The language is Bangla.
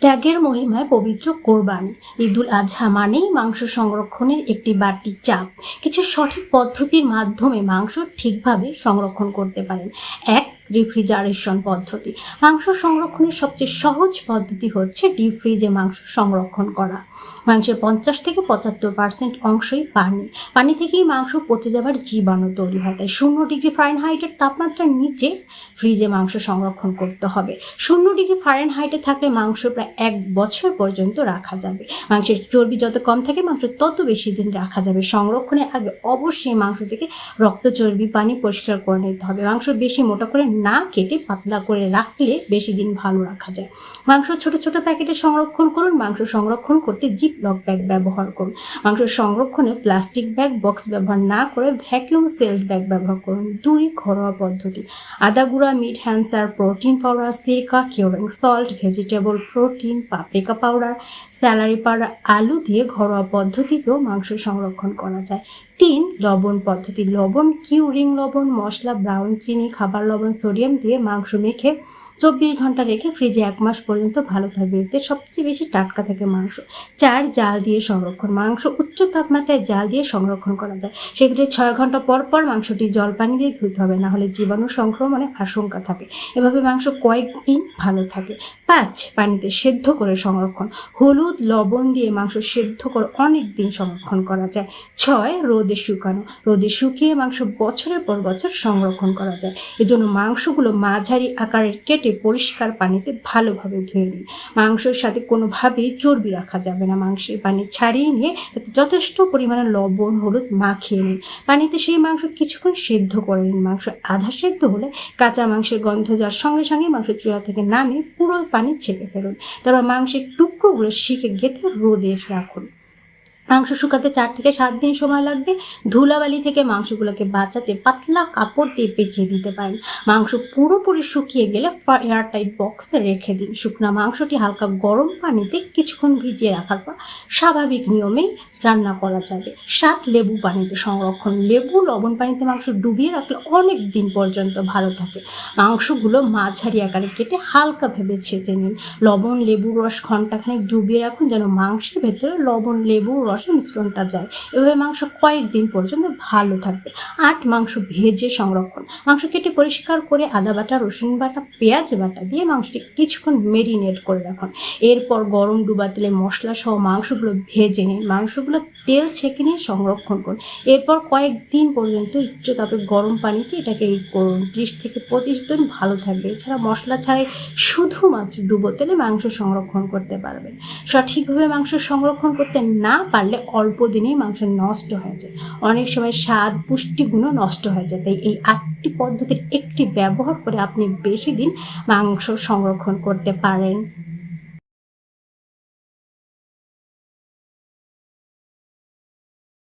ত্যাগের মহিমায় পবিত্র কোরবানি। ঈদুল আজহা মানেই মাংস সংরক্ষণের একটি বাড়তি চাপ। কিছু সঠিক পদ্ধতির মাধ্যমে মাংস ঠিকভাবে সংরক্ষণ করতে পারেন। এক রিফ্রিজারেশন পদ্ধতি মাংস সংরক্ষণের সবচেয়ে সহজ পদ্ধতি হচ্ছে ডিপ ফ্রিজে মাংস সংরক্ষণ করা। মাংসের পঞ্চাশ থেকে পঁচাত্তর পার্সেন্ট অংশই পানি। পানি থেকেই মাংস পচে যাবার জীবাণু তৈরি হয়। তাই শূন্য ডিগ্রি ফারেনহাইটের তাপমাত্রার নিচে ফ্রিজে মাংস সংরক্ষণ করতে হবে। শূন্য ডিগ্রি ফারেনহাইটে থাকলে মাংস প্রায় এক বছর পর্যন্ত রাখা যাবে। মাংসের চর্বি যত কম থাকে, মাংস তত বেশি দিন রাখা যাবে। সংরক্ষণের আগে অবশ্যই মাংস থেকে রক্ত, চর্বি, পানি পরিষ্কার করে নিতে হবে। মাংস বেশি মোটা করে না কেটে পাতলা করে রাখলে বেশি দিন ভালো রাখা যায়। মাংস ছোট ছোট প্যাকেটে সংরক্ষণ করুন, মাংস সংরক্ষণ করতে জিপ লক ব্যাগ ব্যবহার করুন। মাংস সংরক্ষণে প্লাস্টিক ব্যাগ বক্স ব্যবহার না করে ভ্যাকিউম সেলড ব্যাগ ব্যবহার করুন। দুই ঘরোয়া পদ্ধতি। আদা গুঁড়া meat হ্যান্সার protein powder সিরকা curing salt vegetable protein paprika powder celery পাড়া আলু দিয়ে ঘরোয়া পদ্ধতিতেও মাংস সংরক্ষণ করা যায়। তিন, লবণ পদ্ধতি। লবণ, কিউরিং লবণ, মশলা, ব্রাউন চিনি, খাবার লবণ, সোডিয়াম দিয়ে মাংস মেখে চব্বিশ ঘণ্টা রেখে ফ্রিজে এক মাস পর্যন্ত ভালো থাকবে। এতে সবচেয়ে বেশি টাটকা থাকে মাংস। চার, জাল দিয়ে সংরক্ষণ। মাংস উচ্চ তাপমাত্রায় জাল দিয়ে সংরক্ষণ করা যায়। সেক্ষেত্রে ছয় ঘণ্টা পর পর মাংসটি জল পানি দিয়ে ধুতে হবে। না হলে জীবাণু সংক্রমণের আশঙ্কা থাকে। এভাবে মাংস কয়েকদিন ভালো থাকে। পাঁচ, পানিতে সেদ্ধ করে সংরক্ষণ। হলুদ, লবণ দিয়ে মাংস সেদ্ধ করে অনেক দিন সংরক্ষণ করা যায়। ছয়, রোদে শুকানো। রোদে শুকিয়ে মাংস বছরের পর বছর সংরক্ষণ করা যায়। এজন্য মাংসগুলো মাঝারি আকারের কেটে পরিষ্কার পানিতে ভালোভাবে ধুয়ে নিন মাংসের সাথে কোনোভাবেই চর্বি রাখা যাবে না। মাংসের পানি ছাড়িয়ে নিয়ে তাতে যথেষ্ট পরিমাণে লবণ, হলুদ মাখিয়ে নিন পানিতে সেই মাংস কিছুক্ষণ সেদ্ধ করে নিন মাংস আধা সেদ্ধ হলে কাঁচা মাংসের গন্ধ যাওয়ার সঙ্গে সঙ্গে মাংস চূড়া থেকে নামিয়ে পুরো পানি ছেঁকে ফেলুন। তারপর মাংসের টুকরোগুলো শিখে গেঁথে রোদে রাখুন। মাংস শুকাতে চার থেকে সাত দিন সময় লাগবে। ধুলাবালি থেকে মাংসগুলোকে বাঁচাতে পাতলা কাপড় দিয়ে পেঁচিয়ে দিতে পারেন। মাংস পুরোপুরি শুকিয়ে গেলে এয়ারটাইট বক্সে রেখে দিন। শুকনা মাংসটি হালকা গরম পানিতে কিছুক্ষণ ভিজিয়ে রাখার পর স্বাভাবিক নিয়মেই রান্না করা যাবে। সাত লেবু পানিতে সংরক্ষণ। লেবু, লবণ পানিতে মাংস ডুবিয়ে রাখলে অনেক দিন পর্যন্ত ভালো থাকে। মাংসগুলো মাঝারি আকারে কেটে হালকা ভেবে ছেঁচে নিন। লবণ, লেবুর রস ঘন্টাখানেক ডুবিয়ে রাখুন যেন মাংসের ভেতরে লবণ, লেবুর রসের মিশ্রণটা যায়। এভাবে মাংস কয়েকদিন পর্যন্ত ভালো থাকবে। আট মাংস ভেজে সংরক্ষণ। মাংস কেটে পরিষ্কার করে আদা বাটা, রসুন বাটা, পেঁয়াজ বাটা দিয়ে মাংসটি কিছুক্ষণ মেরিনেট করে রাখুন। এরপর গরম ডুবা তেলে মশলা সহ মাংসগুলো ভেজে নিন। মাংসগুলো তেল ছেঁকে নিয়ে সংরক্ষণ করুন। এরপর কয়েকদিন পর্যন্ত উচ্চ তাপে গরম পানিতে এটাকে করুন। ত্রিশ থেকে পঁচিশ দিন ভালো থাকবে। এছাড়া মশলা ছাড়াই শুধুমাত্র ডুবো তেলে মাংস সংরক্ষণ করতে পারবেন। সঠিকভাবে মাংস সংরক্ষণ করতে না পারলে অল্প দিনেই মাংস নষ্ট হয়ে যায়। অনেক সময় স্বাদ, পুষ্টিগুণও নষ্ট হয়ে যায়। তাই এই আটটি পদ্ধতির একটি ব্যবহার করে আপনি বেশি দিন মাংস সংরক্ষণ করতে পারেন।